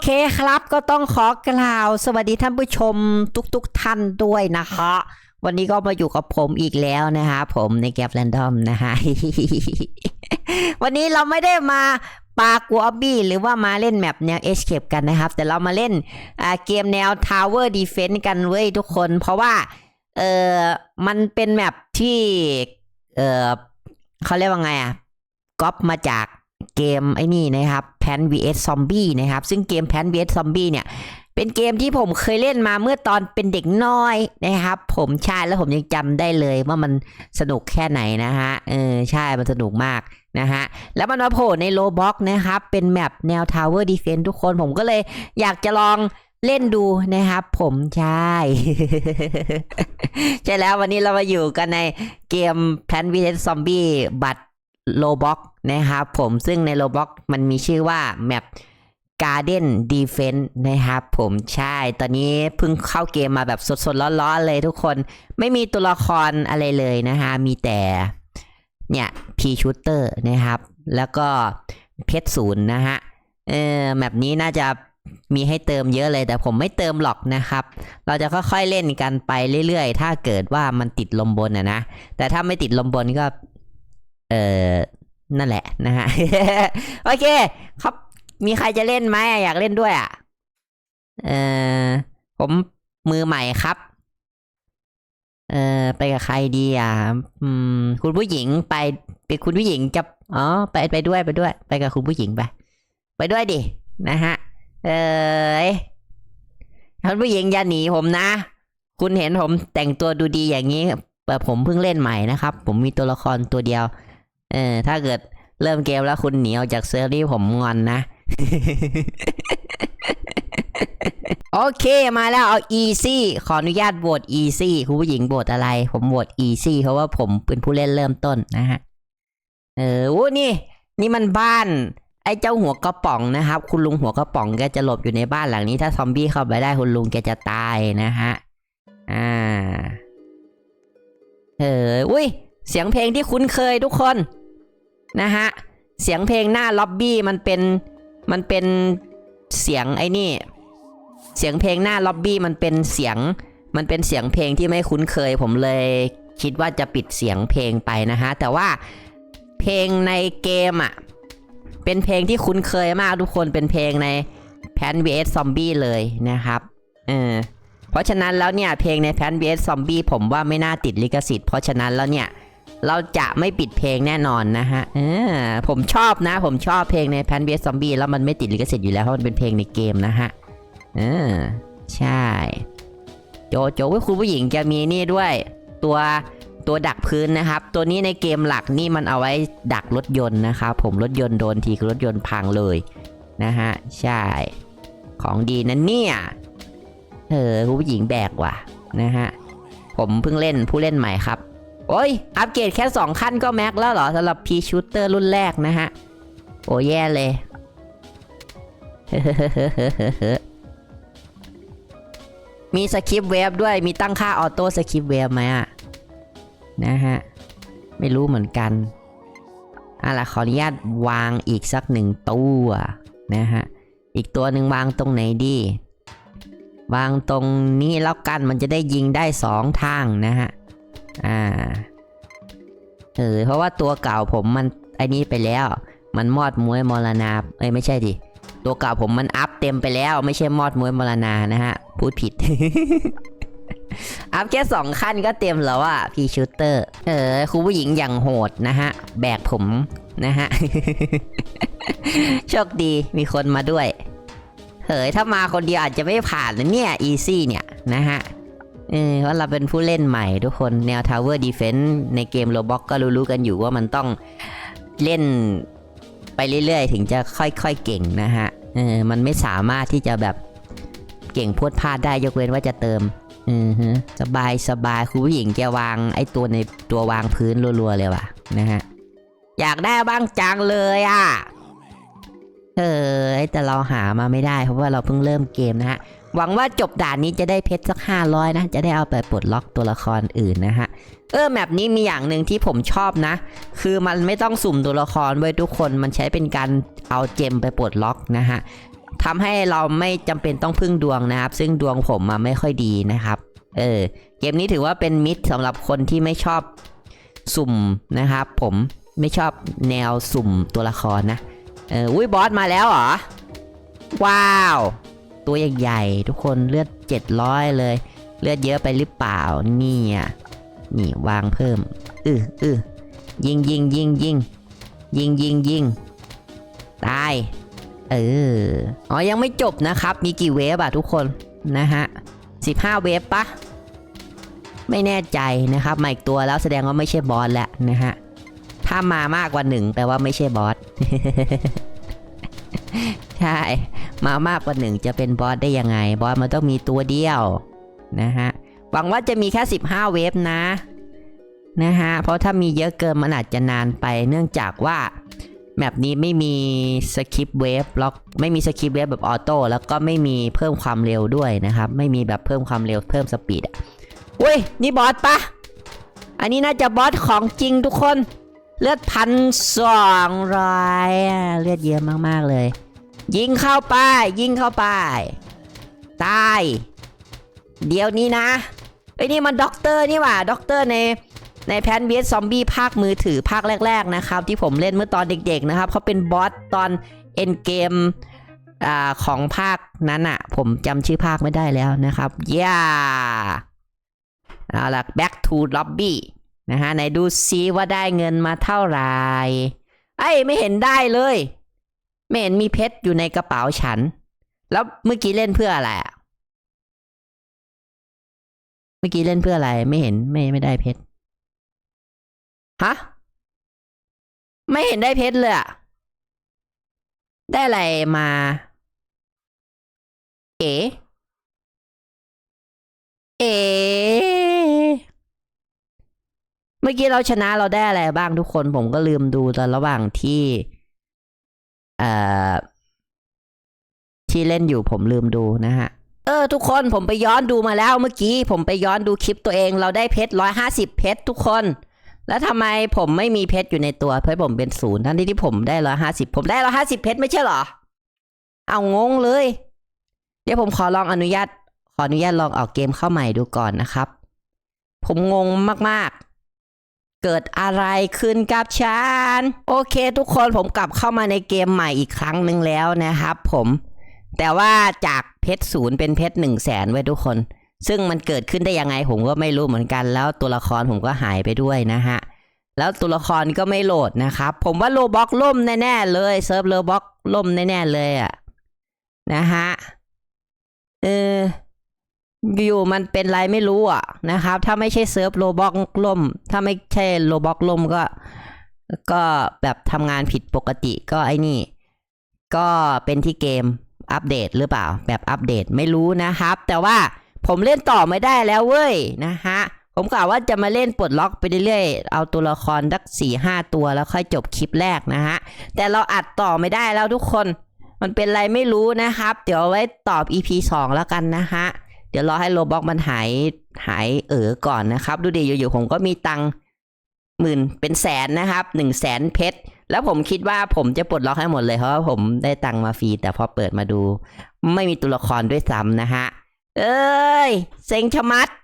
เคครับก็ต้องขอกล่าว สวัสดีท่านผู้ชมทุกๆทท่านด้วยนะคะ วันนี้ก็มาอยู่กับผมอีกแล้วนะฮะผมในแก p แรนดอมนะฮะวันนี้เราไม่ได้มาปากัวบี้หรือว่ามาเล่นแมปแนว Escape กันนะครับ แต่เรามาเล่นเกมแนว Tower Defense กันเว้ยทุกคน เพราะว่าเออมันเป็นแมปที่เออเขาเรียกว่าไงอะก๊อปมาจาก เกมไอ้นี่นะครับแพน vs Zombie นะครับ ซึ่งเกมแพน vs Zombie เนี่ย เป็นเกมที่ผมเคยเล่นมาเมื่อตอนเป็นเด็กน้อยนะครับ ผมใช่แล้วผมยังจำได้เลยว่ามันสนุกแค่ไหนนะฮะเออใช่มันสนุกมากนะฮะแล้วมันมาโผล่ในโลบ็อกนะครับ เป็นแมปแนว Tower Defense ทุกคนผมก็เลยอยากจะลองเล่นดูนะครับผมใช่ ใช่แล้ววันนี้เรามาอยู่กันในเกม Plant vs Zombie บัตโลบ็อก นะครับผมซึ่งในโลบ็อกมันมีชื่อว่าแมป Garden Defense นะครับผมใช่ ตอนนี้เพิ่งเข้าเกมมาแบบสดๆร้อนๆเลยทุกคน ไม่มีตัวละครอะไรเลยนะฮะ มีแต่ เนี่ย P Shooter นะครับ แล้วก็เพชรศูนย์นะฮะ เออแมปนี้น่าจะมีให้เติมเยอะเลย แต่ผมไม่เติมหรอกนะครับ เราจะค่อยๆเล่นกันไปเรื่อยๆ ถ้าเกิดว่ามันติดลมบนอะนะ แต่ถ้าไม่ติดลมบนก็ เออ นั่นแหละนะฮะ โอเค ครับ มีใครจะเล่นไหมอยากเล่นด้วยอะ เออผมมือใหม่ครับ เออไปกับใครดีอะ อืม คุณผู้หญิงไปไปคุณผู้หญิงจะอ๋อไปไปด้วยไปด้วย ไปกับคุณผู้หญิงไป ไปด้วยดินะฮะ เออคุณผู้หญิงอย่าหนีผมนะ คุณเห็นผมแต่งตัวดูดีอย่างนี้แต่ผมเพิ่งเล่นใหม่นะครับ ผมมีตัวละครตัวเดียว เออ ถ้าเกิดเริ่มเกมแล้วคุณหนีออกจากเซอร์รี่ผมงอนนะ โอเคมาแล้วเอา easy ขออนุญาตโหวต easy คุณผู้หญิงโหวตอะไร ผมโหวต easy เพราะว่าผมเป็นผู้เล่นเริ่มต้นนะฮะ เออโอ้นี่ นี่มันบ้าน ไอ้เจ้าหัวกระป๋องนะครับ คุณลุงหัวกระป๋องแกจะหลบอยู่ในบ้านหลังนี้ ถ้าซอมบี้เข้าไปได้คุณลุงแกจะตายนะฮะ อ่า เออ อุ้ย เสียงเพลงที่คุ้นเคยทุกคน นะฮะ เสียงเพลงหน้าล็อบบี้มันเป็นมันเป็นเสียงไอ้นี่ เสียงเพลงหน้าล็อบบี้มันเป็นเสียง มันเป็นเสียงเพลงที่ไม่คุ้นเคย ผมเลยคิดว่าจะปิดเสียงเพลงไปนะฮะ แต่ว่าเพลงในเกมอะ เป็นเพลงที่คุ้นเคยมากทุกคนเป็นเพลงใน Plan vs Zombie เลยนะครับเออเพราะฉะนั้นแล้วเนี่ยเพลงใน Plan vs Zombie ผมว่าไม่น่าติดลิขสิทธิ์เพราะฉะนั้นแล้วเนี่ย เราจะไม่ปิดเพลงแน่นอนนะฮะผมชอบนะ ผมชอบเพลงใน Plan vs Zombie แล้วมันไม่ติดลิขสิทธิ์อยู่แล้วเพราะมันเป็นเพลงในเกมนะฮะเออใช่ โจโจว้ยคุณผู้หญิงจะมีนี่ด้วย ตัวตัวดักพื้นนะครับ ตัวนี้ในเกมหลักนี่มันเอาไว้ดักรถยนต์นะครับผมรถยนต์โดนทีคือรถยนต์พังเลยนะฮะใช่ ของดีนะเนี่ยเออคุณผู้หญิงแบกว่ะนะฮะผมเพิ่งเล่นผู้เล่นใหม่ครับ โอ้ย อัปเกรดแค่ 2 ขั้นก็แม็กแล้วเหรอสำหรับ P Shooter รุ่นแรกนะฮะ โอ้แย่เลย มีสคริปต์เวฟด้วยมีตั้งค่าออโต้สคริปต์เวฟไหมอะนะฮะ ไม่รู้เหมือนกันอะล่ะขออนุญาตวางอีกสักหนึ่งตัวนะฮะ อีกตัวหนึ่งวางตรงไหนดี วางตรงนี้แล้วกันมันจะได้ยิงได้สองทางนะฮะ ออเพราะว่าตัวเก่าผมมันไอ้นี้ไปแล้ว มันมอดมวยมรณาเอ้ยไม่ใช่ดิตัวเก่าผมมันอัพเต็มไปแล้ว ไม่ใช่มอดมวยมรณานะฮะพูดผิด อัพแค่สองขั้นก็เต็มแล้วอะพี่ชูเตอร์ เออคุณผู้หญิงอย่างโหดนะฮะ แบกผมนะฮะโชคดีมีคนมาด้วยเฮ้ยถ้ามาคนเดียวอาจจะไม่ผ่านนะเนี่ยอีซี่เนี่ยนะฮะ เออเพราะเราเป็นผู้เล่นใหม่ทุกคนแนว Tower Defense ในเกม Roblox ก็รู้ๆกันอยู่ว่ามันต้องเล่นไปเรื่อยๆ ถึงจะค่อยๆเก่งนะฮะเออมันไม่สามารถที่จะแบบเก่งพรวดพลาดได้ยกเว้นว่าจะเติมอือฮึสบายสบายคุณผู้หญิงแกวางไอ้ตัวในตัววางพื้นรัวๆเลยว่ะนะฮะอยากได้บ้างจังเลยอะเออแต่เราหามาไม่ได้เพราะว่าเราเพิ่งเริ่มเกมนะฮะ หวังว่าจบด่านนี้จะได้เพชรสักห้าร้อยนะ จะได้เอาไปปลดล็อกตัวละครอื่นนะฮะ เออแมปนี้มีอย่างหนึ่งที่ผมชอบนะ คือมันไม่ต้องสุ่มตัวละครไว้ยทุกคนมันใช้เป็นการเอาเจมไปปลดล็อกนะฮะทำให้เราไม่จำเป็นต้องพึ่งดวงนะครับ ซึ่งดวงผมมาไม่ค่อยดีนะครับ เออ เกมนี้ถือว่าเป็นมิตรสำหรับคนที่ไม่ชอบสุ่มนะครับ ผมไม่ชอบแนวสุ่มตัวละครนะ เอออุ้ยบอสมาแล้วเหรอ ว้าว ตัวใหญ่ๆทุกคนเลือด 700 เลย เลือดเยอะไปหรือเปล่านี่อะนี่วางเพิ่มอืออือยิงยิงยิงยิงยิงยิงยิงตายเอออ๋อยังไม่จบนะครับ มีกี่เวฟอะทุกคนนะฮะ15เวฟปะไม่แน่ใจนะครับมาอีกตัวแล้วแสดงว่าไม่ใช่บอสแล้วนะฮะถ้ามามากกว่าหนึ่งแปลว่าไม่ใช่บอสใช่ มามากกว่าหนึ่งจะเป็นบอสได้ยังไง บอสมันต้องมีตัวเดียวนะฮะหวังว่าจะมีแค่ 15 เวฟนะนะฮะเพราะถ้ามีเยอะเกินมันอาจจะนานไป เนื่องจากว่าแมปนี้ไม่มีสคริปเวฟล็อกไม่มีสคริปเวฟแบบออโต้แล้วก็ไม่มีเพิ่มความเร็วด้วยนะครับ ไม่มีแบบเพิ่มความเร็วเพิ่มสปีดอะอุ้ย นี่บอสปะอันนี้น่าจะบอสของจริงทุกคน เลือดพันสองร้อยเลือดเยอะมาก ๆ เลย ยิงเข้าไป ยิงเข้าไป ตาย เดี๋ยวนี้นะไอ้นี่มันด็อกเตอร์นี่หว่าด็อกเตอร์ในในแพนเบียซอมบี้ภาคมือถือภาคแรก ๆ นะครับ ที่ผมเล่นเมื่อตอนเด็ก ๆ นะครับเขาเป็นบอสตอนเอ็นเกมอ่าของภาคนั้นอะผมจำชื่อภาคไม่ได้แล้วนะครับย่าเอาล่ะ back to lobby นะฮะไหนดูซิว่าได้เงินมาเท่าไหร่ไอ้ไม่เห็นได้เลย ไม่เห็นมีเพชรอยู่ในกระเป๋าฉัน แล้วเมื่อกี้เล่นเพื่ออะไรอะเมื่อกี้เล่นเพื่ออะไร ไม่เห็นไม่ไม่ได้เพชร ฮะ ไม่เห็นได้เพชรเลยอะได้อะไรมา เอ๋เอ๋เมื่อกี้เราชนะเราได้อะไรบ้างทุกคนผมก็ลืมดูตอนระหว่างที่ ที่เล่นอยู่ผมลืมดูนะฮะ เออ ทุกคนผมไปย้อนดูมาแล้วเมื่อกี้ ผมไปย้อนดูคลิปตัวเอง เราได้เพชรร้อยห้าสิบเพชรทุกคน แล้วทำไมผมไม่มีเพชรอยู่ในตัวเพราะผมเป็นศูนย์ทั้งที่ที่ผมได้ร้อยห้าสิบผมได้ร้อยห้าสิบเพชรไม่ใช่หรอ เอางงเลย เดี๋ยวผมขอลองอนุญาตขออนุญาตลองออกเกมเข้าใหม่ดูก่อนนะครับ ผมงงมากๆ เกิดอะไรขึ้นกับฉัน โอเคทุกคนผมกลับเข้ามาในเกมใหม่อีกครั้งหนึ่งแล้วนะครับผม แต่ว่าจากเพชรศูนย์เป็นเพชรหนึ่งแสนไว้ทุกคน ซึ่งมันเกิดขึ้นได้ยังไงผมก็ไม่รู้เหมือนกันแล้วตัวละครผมก็หายไปด้วยนะฮะ แล้วตัวละครก็ไม่โหลดนะครับ ผมว่าโลบ็อกล่มแน่ๆเลยเซิร์ฟโลบ็อกล่มแน่ๆเลยอะนะฮะเออ อยู่มันเป็นไรไม่รู้อะนะครับ ถ้าไม่ใช่เซิร์ฟโลบ็อกล่ม ถ้าไม่ใช่โลบ็อกล่มก็ ก็แบบทำงานผิดปกติก็ไอ้นี่ ก็เป็นที่เกมอัปเดตหรือเปล่า แบบอัปเดตไม่รู้นะครับ แต่ว่าผมเล่นต่อไม่ได้แล้วเว้ยนะฮะผมกะว่าจะมาเล่นปลดล็อกไปเรื่อยๆ เอาตัวละครสักสี่ห้าตัวแล้วค่อยจบคลิปแรกนะฮะ แต่เราอัดต่อไม่ได้แล้วทุกคน มันเป็นไรไม่รู้นะครับ เดี๋ยวไว้ตอบ EP 2 แล้วกันนะฮะ เดี๋ยวรอให้โลบ็อกมันหายหายเออก่อนนะครับ ดูดิอยู่ๆผมก็มีตังค์หมื่นเป็นแสนนะครับหนึ่งแสนเพชรแล้วผมคิดว่าผมจะปลดล็อกให้หมดเลยเพราะว่าผมได้ตังค์มาฟรีแต่พอเปิดมาดู ไม่มีตัวละครด้วยซ้ำนะฮะ เอ้ย เซ็งชะมัด